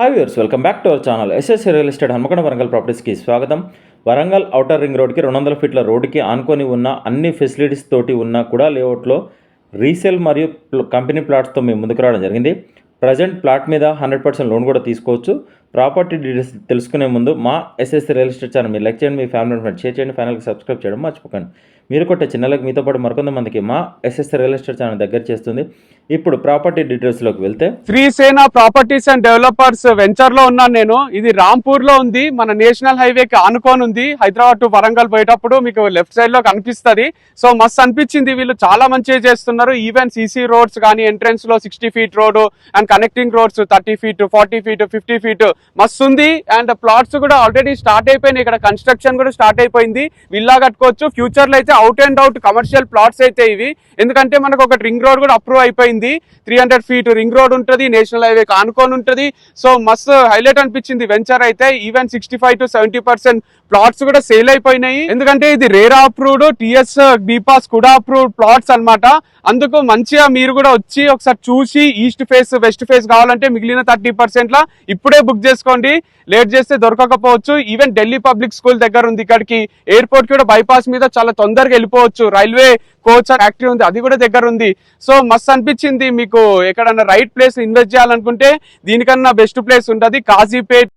Hi viewers welcome back to our channel SSC real estate Hanamkonda Warangal ప్రాపర్టీస్కి స్వాగతం. Warangal outer ring రోడ్కి రెండు వందల ఫీట్ల రోడ్డుకి ఆనుకొని ఉన్న అన్ని ఫెసిలిటీస్ తోటి ఉన్న కూడా లేఅవుట్లో రీసేల్ మరియు కంపెనీ ప్లాట్స్తో మేము ముందుకు రావడం జరిగింది. ప్రజెంట్ ప్లాట్ మీద హండ్రెడ్ పర్సెంట్ లోన్ కూడా తీసుకోవచ్చు. ప్రాపర్టీ డీటెయిల్స్ తెలుసుకునే ముందు మా ఎస్ఎస్ రియల్ ఎస్టేట్ ఛానల్ మీరు లైక్ చేయండి మీ ఫ్యామిలీ ఫ్రెండ్స్ షేర్ చేయండి ఫైనల్కి సబ్స్క్రైబ్ చేయడం మర్చిపోకండి. మీరు కొట్టే చిన్నలకు మీతో పాటు మరికొంతమందికి మా ఎస్ఎస్ రియల్ ఎస్టేట్ ఛానల్ దగ్గర చేస్తుంది. ఇప్పుడు ప్రాపర్టీ డీటెయిల్స్లోకి వెళ్తే శ్రీసేన ప్రాపర్టీస్ అండ్ డెవలపర్స్ వెంచర్లో ఉన్నాను నేను. ఇది రాంపూర్లో ఉంది. మన నేషనల్ హైవేకి ఆనుకొని ఉంది. హైదరాబాద్ టు వరంగల్ పోయేటప్పుడు మీకు లెఫ్ట్ సైడ్లో సో మస్తు అనిపించింది. వీళ్ళు చాలా మంచిగా చేస్తున్నారు. ఈవెన్ సీసీ రోడ్స్ కానీ ఎంట్రెన్స్లో sixty feet road and connecting roads thirty feet forty feet fifty feet మస్తు ఉంది. అండ్ ప్లాట్స్ కూడా ఆల్రెడీ స్టార్ట్ అయిపోయినాయి. ఇక్కడ కన్స్ట్రక్షన్ కూడా స్టార్ట్ అయిపోయింది. విల్లా కట్టుకోవచ్చు. ఫ్యూచర్లో అయితే out and out commercial plots అయితే ఇవి. ఎందుకంటే మనకు ఒక రింగ్ రోడ్ కూడా అప్రూవ్ అయిపోయింది. Three hundred feet ring road ఉంటుంది. నేషనల్ హైవే ఆనుకొని ఉంటుంది. సో మస్తు హైలైట్ అనిపించింది వెంచర్ అయితే. Even sixty five to seventy percent plots కూడా సేల్ అయిపోయినాయి. ఎందుకంటే ఇది రేరా అప్రూవ్డ్ టిఎస్ బీపాస్ కూడా అప్రూవ్డ్ ప్లాట్స్ అన్నమాట. అందుకు మంచిగా మీరు కూడా వచ్చి ఒకసారి చూసి ఈస్ట్ ఫేస్ వెస్ట్ ఫేస్ కావాలంటే మిగిలిన థర్టీ పర్సెంట్ ఇప్పుడే బుక్ చేసుకోండి. లేట్ చేస్తే దొరకకపోవచ్చు. ఈవెన్ ఢిల్లీ పబ్లిక్ స్కూల్ దగ్గర ఉంది. ఇక్కడికి ఎయిర్పోర్ట్ కూడా బైపాస్ మీద చాలా తొందరగా వెళ్ళిపోవచ్చు. రైల్వే కోచ్ ఫ్యాక్టరీ ఉంది. అది కూడా దగ్గర ఉంది. సో మస్తు అనిపించింది మీకు ఎక్కడన్నా రైట్ ప్లేస్ ఇన్వెస్ట్ చేయాలనుకుంటే దీనికన్నా బెస్ట్ ప్లేస్ ఉంటుంది. కాజీపేట్